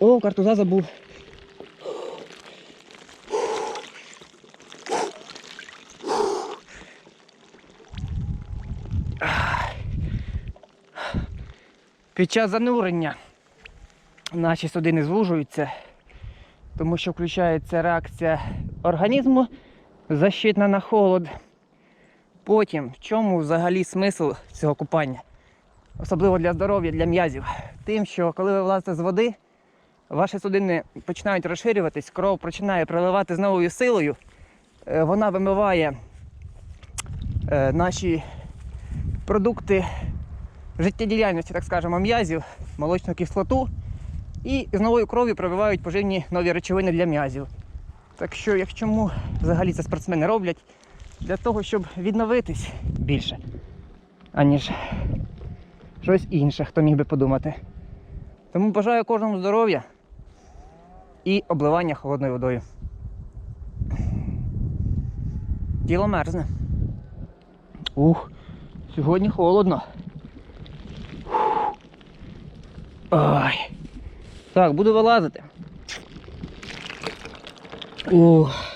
О, картуза забув. Під час занурення наші судини звужуються, тому що включається реакція організму защитна на холод. Потім, в чому взагалі смисл цього купання? Особливо для здоров'я, для м'язів. Тим, що коли ви влазите з води, ваші судини починають розширюватись, кров починає приливати з новою силою, е, вона вимиває е, наші продукти життєдіяльності, так скажемо, м'язів, молочну кислоту, і з новою кров'ю пробивають поживні нові речовини для м'язів. Так що, якщо чому взагалі це спортсмени роблять, для того, щоб відновитись більше, аніж щось інше, хто міг би подумати. Тому бажаю кожному здоров'я і обливання холодною водою. Тіло мерзне. Ух, сьогодні холодно. Ой. Так, буду вилазити. Ух.